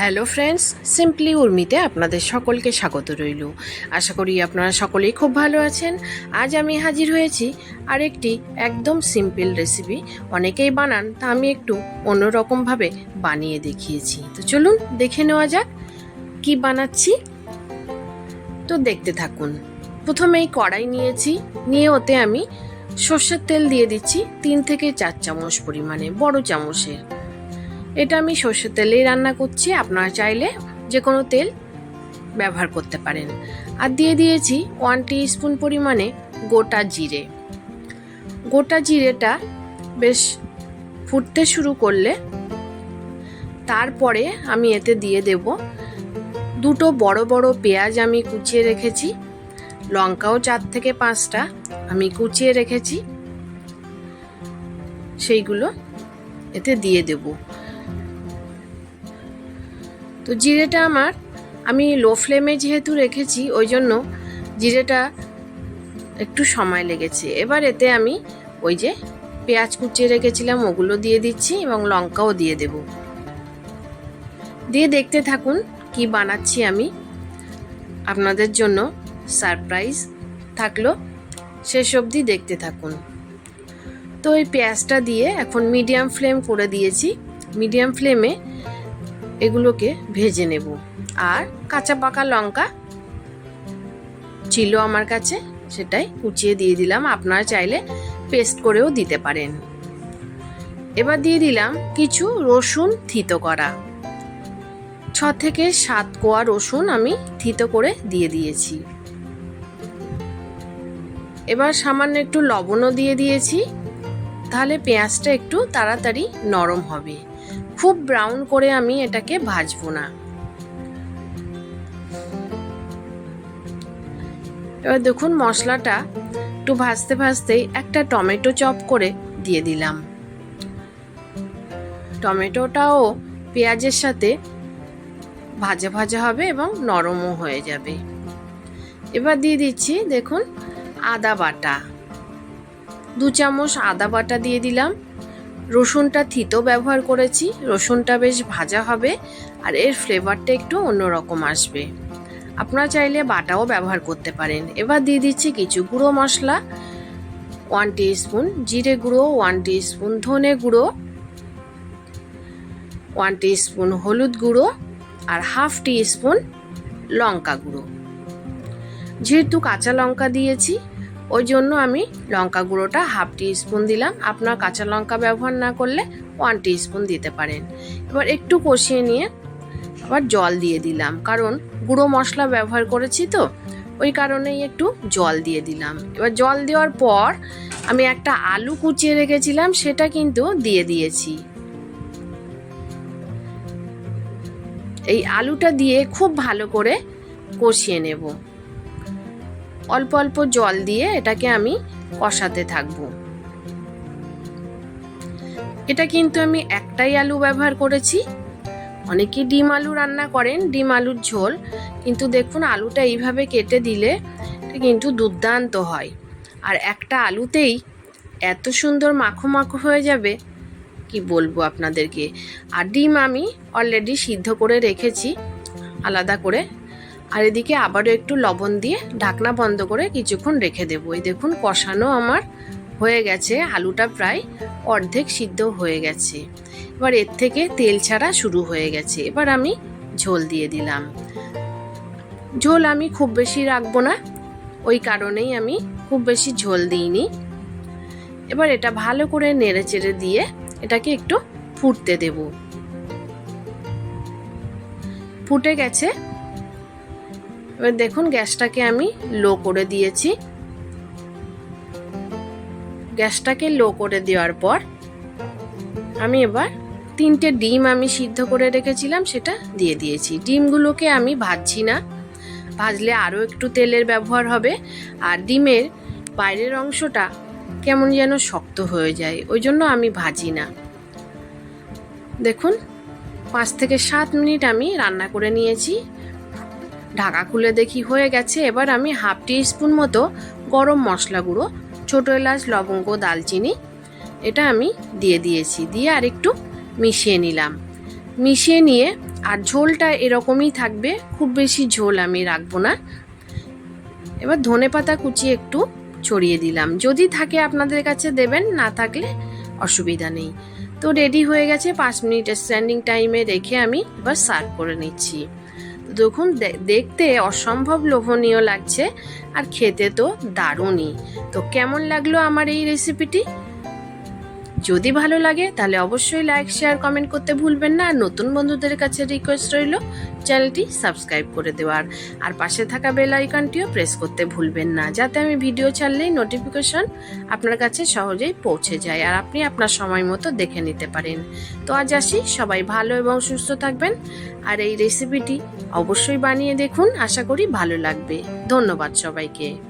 Hello friends simply উর্মিতে আপনাদের সকলকে স্বাগত রইল। আশা করি আপনারা সকলেই খুব ভালো আছেন। আজ আমি হাজির হয়েছি আরেকটি একদম সিম্পল রেসিপি অনেকেই বানান, তা আমি একটু অন্যরকমভাবে বানিয়ে দেখিয়েছি। তো চলুন, দেখে নেওয়া যাক কি বানাচ্ছি। তো দেখতে থাকুন। প্রথমেই কড়াই নিয়েছি। নিয়ে ওতে আমি সর্ষের তেল দিয়ে দিচ্ছি তিন থেকে চার চামচ পরিমাণে বড় চামচের। এটা আমি সর্ষের তেলেই রান্না করছি, আপনারা চাইলে যে কোনো তেল ব্যবহার করতে পারেন। আর দিয়ে দিয়েছি ওয়ান স্পুন পরিমাণে গোটা জিরে। গোটা জিরেটা বেশ ফুটতে শুরু করলে তারপরে আমি এতে দিয়ে দেব দুটো বড় বড় পেঁয়াজ আমি কুচিয়ে রেখেছি, লঙ্কাও চার থেকে পাঁচটা আমি কুচিয়ে রেখেছি, সেইগুলো এতে দিয়ে দেবো। তো জিরেটা আমার, আমি লো ফ্লেমে যেহেতু রেখেছি ওই জন্য জিরেটা একটু সময় লেগেছে। এবার এতে আমি ওই যে পেঁয়াজ কুচিয়ে রেখেছিলাম, ওগুলো দিয়ে দিচ্ছি এবং লঙ্কাও দিয়ে দেব। দিয়ে দেখতে থাকুন কি বানাচ্ছি আমি। আপনাদের জন্য সারপ্রাইজ থাকল। শেষ অবধি দেখতে থাকুন। তো ওই পেঁয়াজটা দিয়ে এখন মিডিয়াম ফ্লেম করে দিয়েছি। মিডিয়াম ফ্লেমে এগুলোকে ভেজে নেব। আর কাঁচা পাকা লঙ্কা ছিল আমার কাছে, সেটাই কুচিয়ে দিয়ে দিলাম। আপনারা চাইলে পেস্ট করেও দিতে পারেন। এবার দিয়ে দিলাম কিছু রসুন থিতো করা। ছ থেকে সাত কোয়া রসুন আমি থিতো করে দিয়ে দিয়েছি। এবার সামান্য একটু লবণও দিয়ে দিয়েছি। তাহলে পেঁয়াজটা একটু তাড়াতাড়ি নরম হবে। খুব ব্রাউন করে আমি এটাকে ভাজবো না। এবার দেখুন মশলাটা একটু ভাজতে ভাজতেই একটা টমেটো চপ করে দিয়ে দিলাম। টমেটোটাও পেঁয়াজের সাথে ভাজা ভাজা হবে এবং নরমও হয়ে যাবে। এবার দিয়ে দিচ্ছি দেখুন আদা বাটা। দু চামচ আদা বাটা দিয়ে দিলাম। রসুনটা থিতো ব্যবহার করেছি, রসুনটা বেশ ভাজা হবে, আর এর ফ্লেভারটা একটু অন্যরকম আসবে। আপনারা চাইলে বাটাও ব্যবহার করতে পারেন। এবার দিয়ে দিচ্ছি কিছু গুঁড়ো মশলা ওয়ান স্পুন জিরে গুঁড়ো ওয়ান স্পুন ধনে গুঁড়ো ওয়ান স্পুন হলুদ গুঁড়ো, আর হাফ স্পুন লঙ্কা গুঁড়ো। যেহেতু কাঁচা লঙ্কা দিয়েছি ওই জন্য আমি লঙ্কা গুঁড়োটা হাফ স্পুন দিলাম। আপনার কাঁচা লঙ্কা ব্যবহার না করলে ওয়ান টি স্পুন দিতে পারেন। এবার একটু কষিয়ে নিয়ে আবার জল দিয়ে দিলাম। কারণ গুঁড়ো মশলা ব্যবহার করেছি তো, ওই কারণেই একটু জল দিয়ে দিলাম। এবার জল দেওয়ার পর আমি একটা আলু কুচিয়ে রেখেছিলাম, সেটা কিন্তু দিয়ে দিয়েছি। এই আলুটা দিয়ে খুব ভালো করে কষিয়ে নেব। অল্প অল্প জল দিয়ে এটাকে আমি কষাতে থাকব। এটা কিন্তু আমি একটাই আলু ব্যবহার করেছি। অনেকে ডিম আলু রান্না করেন, ডিম আলুর ঝোল। কিন্তু দেখুন, আলুটা এইভাবে কেটে দিলে এটা কিন্তু দুর্দান্ত হয়। আর একটা আলুতেই এত সুন্দর মাখো মাখো হয়ে যাবে, কি বলব আপনাদেরকে? আর ডিম আমি অলরেডি সিদ্ধ করে রেখেছি, আলাদা করে আর এদিকে আবারও একটু লবণ দিয়ে ঢাকনা বন্ধ করে কিছুক্ষণ রেখে দেবো। এই দেখুন, কষানো আমার হয়ে গেছে, আলুটা প্রায় অর্ধেক সিদ্ধ হয়ে গেছে। এবার এর থেকে তেল ছাড়া শুরু হয়ে গেছে। এবার আমি ঝোল দিয়ে দিলাম। ঝোল আমি খুব বেশি রাখব না, ওই কারণেই আমি খুব বেশি ঝোল দিইনি। এবার এটা ভালো করে নেড়ে চেড়ে দিয়ে এটাকে একটু ফুটতে দেব। ফুটে গেছে এবার দেখুন গ্যাসটাকে আমি লো করে দিয়েছি। গ্যাসটাকে লো করে দেওয়ার পর আমি এবার তিনটে ডিম আমি সিদ্ধ করে রেখেছিলাম, সেটা দিয়ে দিয়েছি। ডিমগুলোকে আমি ভাজছি না। ভাজলে আরও একটু তেলের ব্যবহার হবে। আর ডিমের বাইরের অংশটা কেমন যেন শক্ত হয়ে যায়, ওই জন্য আমি ভাজি না। দেখুন, পাঁচ থেকে সাত মিনিট আমি রান্না করে নিয়েছি। ঢাকা খুলে দেখি হয়ে গেছে। এবার আমি হাফ টি স্পুন মতো গরম মশলা গুঁড়ো, ছোটো এলাচ, লবঙ্গ, দালচিনি, এটা আমি দিয়ে দিয়েছি। দিয়ে আর একটু মিশিয়ে নিলাম। মিশিয়ে নিয়ে আর ঝোলটা এরকমই থাকবে, খুব বেশি ঝোল আমি রাখব না। এবার ধনে পাতা কুচি একটু ছড়িয়ে দিলাম। যদি থাকে আপনাদের কাছে দেবেন, না থাকলে অসুবিধা নেই। তো রেডি হয়ে গেছে, পাঁচ মিনিট স্ট্যান্ডিং টাইমে রেখে আমি এবার সার্ভ করে নিচ্ছি। দেখুন দেখতে অসম্ভব লোভনীয় লাগছে আর খেতে তো দারুণই। তো কেমন লাগল আমার এই রেসিপিটি যদি ভালো লাগে, তাহলে অবশ্যই লাইক শেয়ার কমেন্ট করতে ভুলবেন না। আর নতুন বন্ধুদের কাছে রিকোয়েস্ট রইল, চ্যানেলটি সাবস্ক্রাইব করে দেওয়ার। আর পাশে থাকা বেল আইকনটিও প্রেস করতে ভুলবেন না, যাতে আমি ভিডিও ছাড়লেই নোটিফিকেশন আপনার কাছে সহজেই পৌঁছে যায় আর আপনি আপনার সময় মতো দেখে নিতে পারেন। তো আজ আসি, সবাই ভালো এবং সুস্থ থাকবেন। আর এই রেসিপিটি অবশ্যই বানিয়ে দেখুন, আশা করি ভালো লাগবে। ধন্যবাদ সবাইকে।